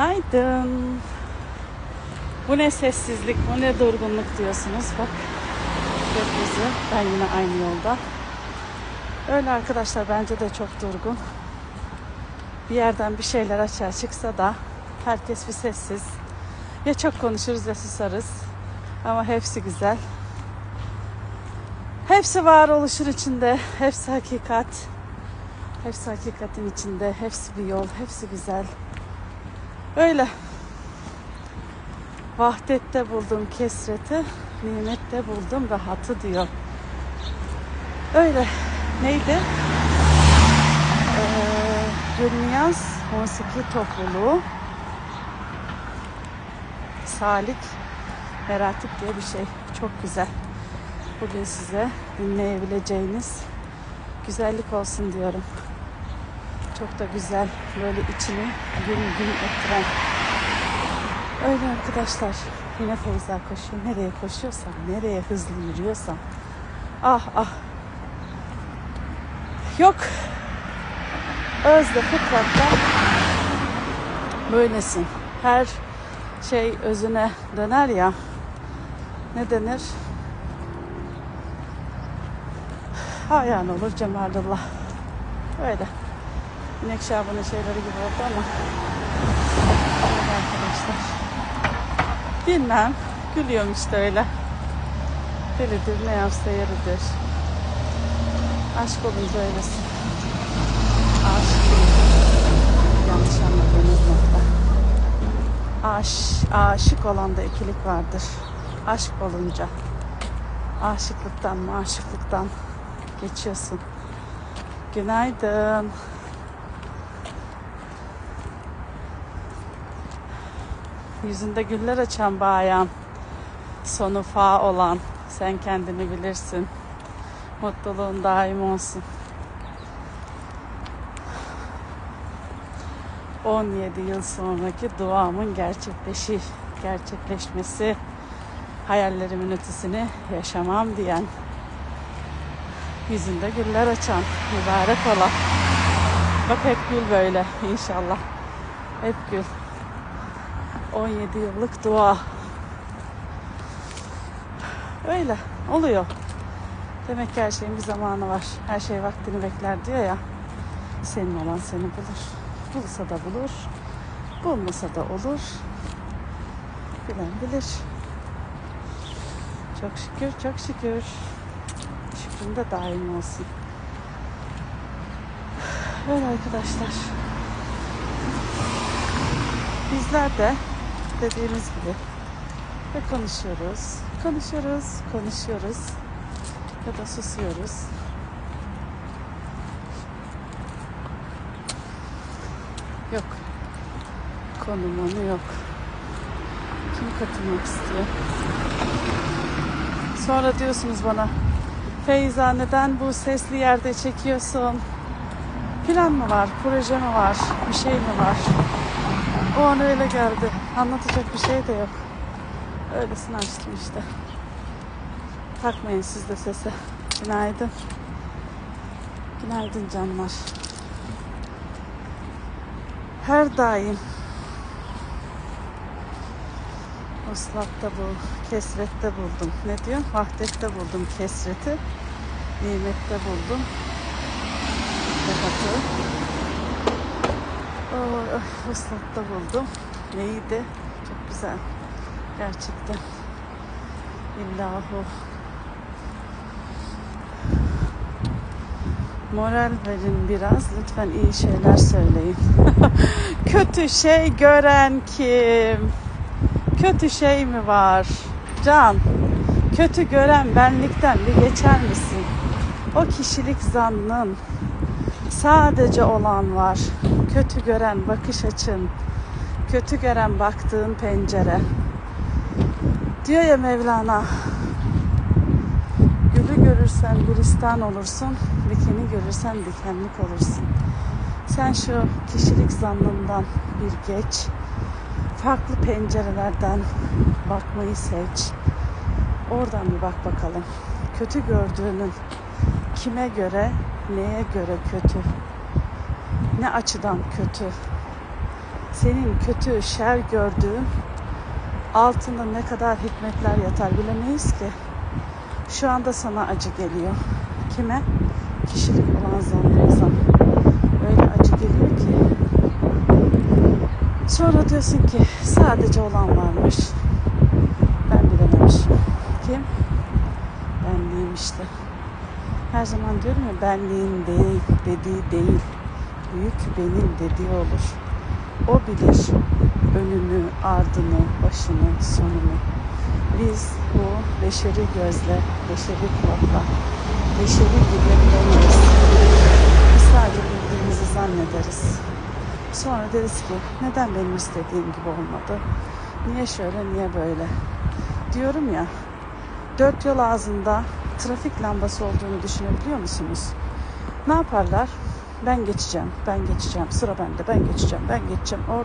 Günaydın. Bu ne sessizlik, bu ne durgunluk diyorsunuz. Bak gökyüzü. Ben yine aynı yolda. Öyle arkadaşlar bence de çok durgun. Bir yerden bir şeyler açığa çıksa da herkes bir sessiz. Ya çok konuşuruz ya susarız. Ama hepsi güzel. Hepsi varoluşun içinde. Hepsi hakikat. Hepsi hakikatin içinde. Hepsi bir yol. Hepsi güzel. Öyle. Vahdette buldum kesreti, nimette buldum rahatı diyor. Öyle. Neydi? Ee, Gülniyaz Musiki Topluluğu Salik Meratip diye bir şey. Çok güzel. Bugün size dinleyebileceğiniz güzellik olsun diyorum. Çok da güzel. Böyle içini gün gün ettiren. Öyle arkadaşlar. Yine Feyza koşuyor. Nereye koşuyorsam, nereye hızlı yürüyorsam. Ah ah. Yok. Özde fıtratta böylesin. Her şey özüne döner ya. Ne denir? Hayan olur cemalullah. Öyle. İnek Şaban'ın şeyleri gibi oldu ama. Öyle arkadaşlar. Bilmem. Gülüyorum işte öyle. Delidir ne yapsa yeridir. Aşk olunca öylesin. Aşk. Yanlış anladığınız nokta. Aş, aşık olan da ikilik vardır. Aşk olunca. Aşıklıktan maşıklıktan geçiyorsun. Günaydın. Yüzünde güller açan bayan. Sonu fa olan. Sen kendini bilirsin. Mutluluğun daim olsun. 17 yıl sonraki duamın gerçekleşi, gerçekleşmesi, hayallerimin ötesini yaşamam diyen, yüzünde güller açan, mübarek olan. Bak hep gül böyle inşallah. Hep gül. 17 yıllık dua. Öyle oluyor. Demek ki her şeyin bir zamanı var. Her şey vaktini bekler diyor ya. Senin olan seni bulur. Bulsa da bulur. Bulmasa da olur. Bilen bilir. Çok şükür, çok şükür. Şükrün de daim olsun. Öyle arkadaşlar. Bizler de dediğimiz gibi ve konuşuyoruz, konuşuyoruz, konuşuyoruz ya da susuyoruz. Yok. Konumunu yok. Kim katılmak istiyor? Sonra diyorsunuz bana Feyza neden bu sesli yerde çekiyorsun? Plan mı var? Proje mi var? Bir şey mi var? O an öyle geldi. Anlatacak bir şey de yok. Öylesine açtım işte. Takmayın siz de sese. Günaydın. Günaydın canlar. Her daim Uslatta bu, kesrette buldum. Ne diyor? Vahdette buldum kesreti. Nimette buldum. Rahatı. Uslatta buldum. Neydi? Çok güzel. Gerçekten. İllahu. Moral verin biraz. Lütfen iyi şeyler söyleyin. Kötü şey gören kim? Kötü şey mi var? Can, kötü gören benlikten bir geçer misin? O kişilik zannın sadece olan var. Kötü gören bakış açın, kötü gören baktığın pencere. Diyor ya Mevlana, gülü görürsen gülistan olursun, dikeni görürsen dikenlik olursun. Sen şu kişilik zannından bir geç, farklı pencerelerden bakmayı seç. Oradan bir bak bakalım. Kötü gördüğünün kime göre, neye göre kötü? Ne açıdan kötü? Senin kötü, şer gördüğün altında ne kadar hikmetler yatar bilemeyiz ki. Şu anda sana acı geliyor. Kime? Kişilik olan zannımıza. Öyle acı geliyor ki. Sonra diyorsun ki sadece olan varmış. Ben bilememişim. Kim? Benliğim işte. Her zaman diyorum ya benliğin değil dediği değil. Büyük benim dediği olur. O bilir önünü, ardını, başını, sonunu. Biz bu beşeri gözle, beşeri kulakla, beşeri bilemeyiz. Biz sadece bildiğimizi zannederiz. Sonra deriz ki neden benim istediğim gibi olmadı? Niye şöyle, niye böyle? Diyorum ya, dört yol ağzında trafik lambası olduğunu düşünebiliyor musunuz? Ne yaparlar? Ben geçeceğim, ben geçeceğim, sıra bende, ben geçeceğim, ben geçeceğim. Or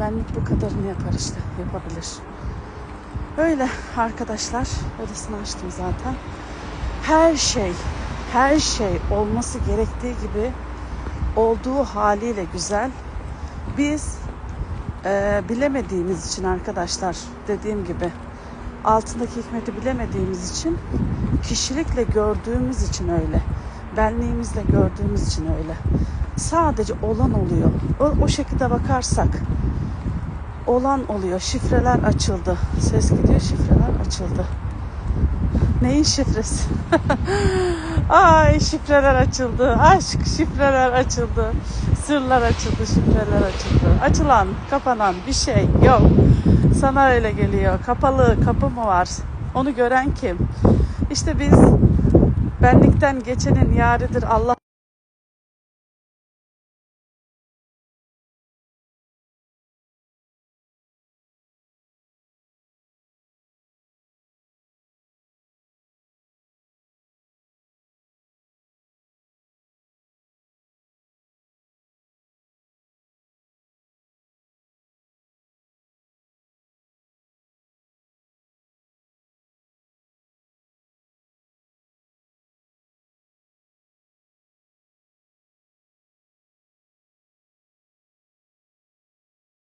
Benlik bu kadarını yapar işte, yapabilir. Öyle arkadaşlar, öylesini açtım zaten. Her şey, her şey olması gerektiği gibi olduğu haliyle güzel. Biz e, bilemediğimiz için arkadaşlar, dediğim gibi altındaki hikmeti bilemediğimiz için, kişilikle gördüğümüz için öyle. Benliğimizle gördüğümüz için öyle. Sadece olan oluyor. O, o şekilde bakarsak olan oluyor. Şifreler açıldı. Ses gidiyor, şifreler açıldı. Neyin şifresi? Ay şifreler açıldı. Aşk şifreler açıldı. Sırlar açıldı, şifreler açıldı. Açılan, kapanan bir şey yok. Sana öyle geliyor. Kapalı kapı mı var? Onu gören kim? İşte biz benlikten geçenin yaridir Allah